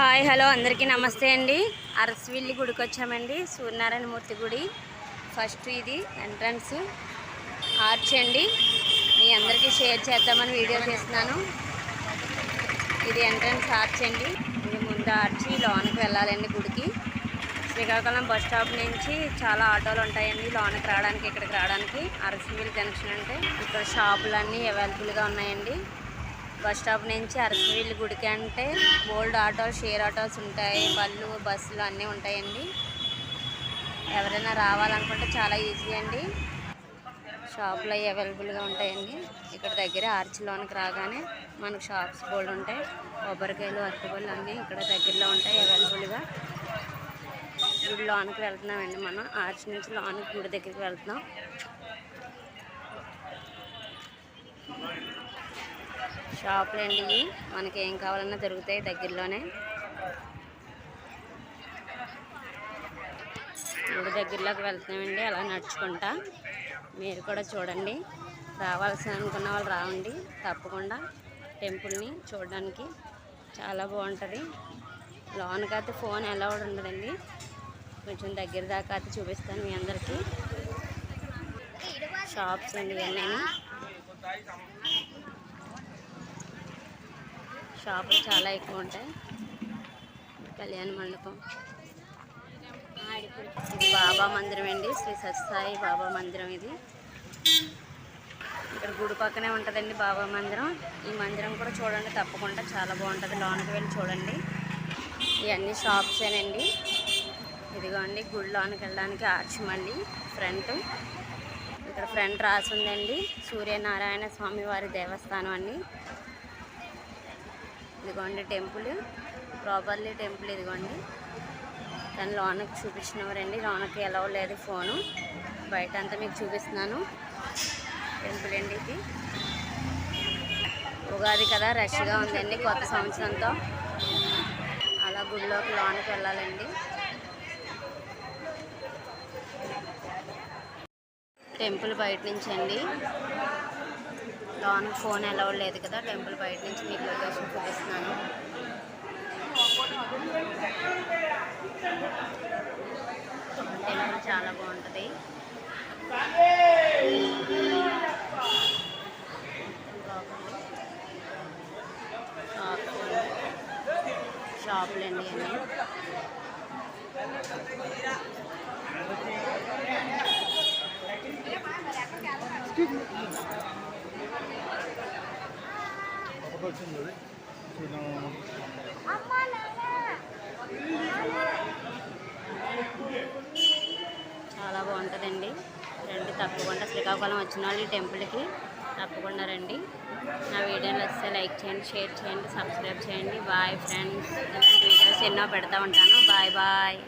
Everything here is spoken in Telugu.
హాయ్ హలో అందరికీ నమస్తే అండి. అరసవిల్లి గుడికి వచ్చామండి. సూర్యనారాయణ మూర్తి గుడి. ఫస్ట్ ఇది ఎంట్రన్స్. ఆర్చ్ అండి. మీ అందరికీ షేర్ చేద్దామని వీడియో చేస్తున్నాను. ఇది ఎంట్రన్స్ ఆర్చ్ అండి. ఇది ముందు ఆర్చి లోనకి వెళ్ళాలండి గుడికి. శ్రీకాకుళం బస్ స్టాప్ నుంచి చాలా ఆటోలు ఉంటాయండి లోనకి రావడానికి ఇక్కడికి రావడానికి. అరసవిల్లి జంక్షన్ అంటే ఇక్కడ షాపులన్నీ అవైలబుల్గా ఉన్నాయండి. బస్ స్టాప్ నుంచి అరసవిల్లి గుడికి అంటే బోల్డ్ ఆటోలు షేర్ ఆటోస్ ఉంటాయి బళ్ళు బస్సులు అన్నీ ఉంటాయండి. ఎవరైనా రావాలనుకుంటే చాలా ఈజీ అండి. షాపులు అవైలబుల్గా ఉంటాయండి. ఇక్కడ దగ్గర ఆర్చిలోనికి రాగానే మనకు షాప్స్ బోల్డ్ ఉంటాయి. కొబ్బరికాయలు అరటిపళ్ళు అన్నీ ఇక్కడ దగ్గరలో ఉంటాయి అవైలబుల్గా. గుడి లోనికి వెళ్తున్నామండి మనం. ఆర్చ్ నుంచి లోనికి గుడి దగ్గరికి వెళ్తున్నాం. షాపులు అండి ఇవి మనకి ఏం కావాలన్నా దొరుకుతాయి దగ్గరలోనే. గుడి దగ్గరలోకి వెళ్తున్నామండి అలా నడుచుకుంటా. మీరు కూడా చూడండి. రావాల్సిన అనుకున్న వాళ్ళు రావండి. తప్పకుండా టెంపుల్ని చూడడానికి చాలా బాగుంటుంది. లోనకైతే ఫోన్ అలౌడ్ ఉండదండి. కొంచెం దగ్గర దాకా అయితే చూపిస్తాను మీ అందరికీ. షాప్స్ అండి ఇవన్నీ. షాపులు చాలా ఎక్కువ ఉంటాయి కళ్యాణ మండపం. ఇది బాబా మందిరం అండి. శ్రీ సత్సాయి బాబా మందిరం ఇది. ఇక్కడ గుడి పక్కనే ఉంటుందండి బాబా మందిరం. ఈ మందిరం కూడా చూడండి తప్పకుండా చాలా బాగుంటుంది. లోనకి వెళ్ళి చూడండి. ఇవన్నీ షాప్సేనండి ఇదిగోండి గుడి లోనికి వెళ్ళడానికి ఆర్చ్ మళ్ళీ ఫ్రంట్. ఇక్కడ ఫ్రంట్ రాసి ఉందండి సూర్యనారాయణ స్వామి వారి దేవస్థానం అండి. ఇదిగోండి టెంపుల్. ప్రాపర్లీ టెంపుల్ ఇదిగోండి. కానీ లోనకి చూపించినవారండి. లోనకి ఎలా లేదు ఫోను. బయట అంతా మీకు చూపిస్తున్నాను. టెంపుల్ అండి ఇది. ఉగాది కదా రష్గా ఉందండి కొత్త సంవత్సరంతో. అలా గుడిలోకి లోనకి వెళ్ళాలండి. టెంపుల్ బయట నుంచి అండి లోన ఫోన్ అలౌడ్ లేదు కదా టెంపుల్ బయట నుంచి మీకు లొకేషన్ చూపిస్తున్నాను. టెంపుల్ చాలా బాగుంటుంది. షాపులు అండి అన్నీ. చాలా బాగుంటుందండి. రండి తప్పకుండా శ్రీకాకుళం వచ్చిన వాళ్ళు ఈ టెంపుల్కి తప్పకుండా రండి. నా వీడియోలు వస్తే లైక్ చేయండి షేర్ చేయండి సబ్స్క్రైబ్ చేయండి. బాయ్ ఫ్రెండ్స్ ఇలాంటి వీడియోస్ ఎన్నో పెడతా ఉంటాను. Bye bye